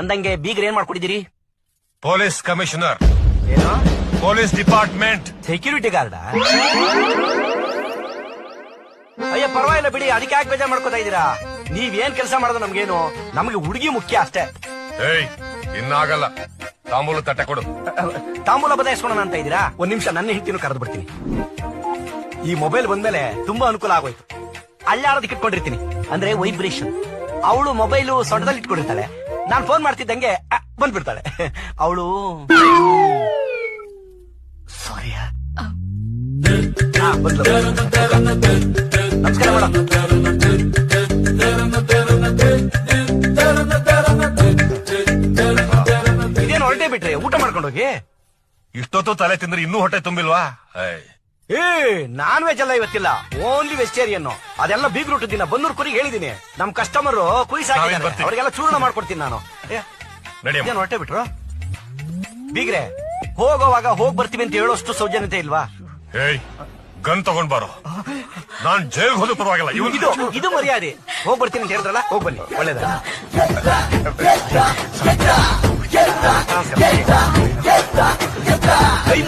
ಅಂದಂಗೆ ಬೀಗ್ರ ಏನ್ ಮಾಡ್ಕೊಡಿದಿರಿ ಪೊಲೀಸ್ ಕಮಿಷನರ್. ಏನೋ? Police department. ಸೆಕ್ಯೂರಿಟಿ ಗಾರ್ಡ್ ಅಯ್ಯ ಪರವಾಗಿಲ್ಲ ಬಿಡಿ ಅದಕ್ಕೆ ಯಾಕೆ ಬೇಜಾರ್ ಮಾಡ್ಕೋತಾ ಇದೀರಾ ನೀವ್ ಏನ್ ಕೆಲಸ ಮಾಡೋದು ನಮ್ಗೇನು? ನಮ್ಗೆ ಹುಡುಗಿ ಮುಖ್ಯ ಅಷ್ಟೇ. ಏಯ್ ಇನ್ನಾಗಲ್ಲ. ತಾಂಬೂಲ ತಟ್ಟೆ ಕೊಡು. ತಾಂಬೂಲ ಬದಲಾಯಿಸ್ಕೊಳೋಣ ಅಂತ ಇದೀರಾ ಒಂದ್ ನಿಮಿಷ ನನ್ನ ಹೆಂಡತಿನೂ ಕರೆದು ಬಿಡ್ತೀನಿ. ಈ ಮೊಬೈಲ್ ಬಂದ್ಮೇಲೆ ತುಂಬಾ ಅನುಕೂಲ ಆಗೋಯ್ತು. ಅಲ್ಲಾಡೋದಕ್ಕೆ ಇಟ್ಕೊಂಡಿರ್ತೀನಿ. ಅಂದ್ರೆ ವೈಬ್ರೇಷನ್. ಅವಳು ಮೊಬೈಲು ಸೊಂಟದಲ್ಲಿ ಇಟ್ಕೊಂಡಿರ್ತಾಳೆ ನಾನ್ ಫೋನ್ ಮಾಡ್ತಿದ್ದಂಗೆ ಬಂದ್ಬಿಡ್ತಾಳೆ. ಅವಳು ಸಾರಿ ನಮಸ್ಕಾರ ಮೇಡಮ್ ಇದೇನು ಹೊರಟೆ ಬಿಟ್ರಿ ಊಟ ಮಾಡ್ಕೊಂಡು ಹೋಗಿ ಇಷ್ಟೊತ್ತು ತಲೆ ತಿಂದ್ರೆ ಇನ್ನೂ ಹೊಟ್ಟೆ ತುಂಬಿಲ್ವಾ? ಏ ನಾನ್ ವೆಜ್ ಅಲ್ಲ ಇವತ್ತಿಲ್ಲ. ಓನ್ಲಿ ವೆಜಿಟೇರಿಯನ್ ಅದೆಲ್ಲ ಬೀಗ್ ರೂಟ್ ದಿನ ಬನ್ನೂರ್ ಕುರಿ ಹೇಳಿದೀನಿ. ನಮ್ ಕಸ್ಟಮರ್ ಕುರಿ ನಾವೇನ್ ಸಾಕಿದ್ದಾರೆ ಬರ್ತೀವಿ? ಅವ್ರಿಗೆಲ್ಲ ಚೂರ್ಣ ಮಾಡ್ಕೊಡ್ತೀನಿ ನಾನು. ಏ, ಹೊರಟೆ ಬಿಟ್ರು? ಬೀಗ್ರೆ ಹೋಗೋವಾಗ ಹೋಗ್ ಬರ್ತೀವಿ ಅಂತ ಹೇಳೋಷ್ಟು ಸೌಜನ್ಯತೆ ಇಲ್ವಾ? ಏಯ್ ಗನ್ ತಗೊಂಡ್ ಬಾರೋ. ನಾನ್ ಜೈಲ್ಗೆ ಹೋದ ಪರವಾಗಿಲ್ಲ. ಇದು ಇವನು ಇದು ಮರ್ಯಾದೆ. ಹೋಗ್ ಬರ್ತೀನಿ ಅಂತ ಹೇಳಿದ್ರಲ್ಲ ಹೋಗ್ ಬನ್ನಿ. ಒಳ್ಳೇದ. ಕೈ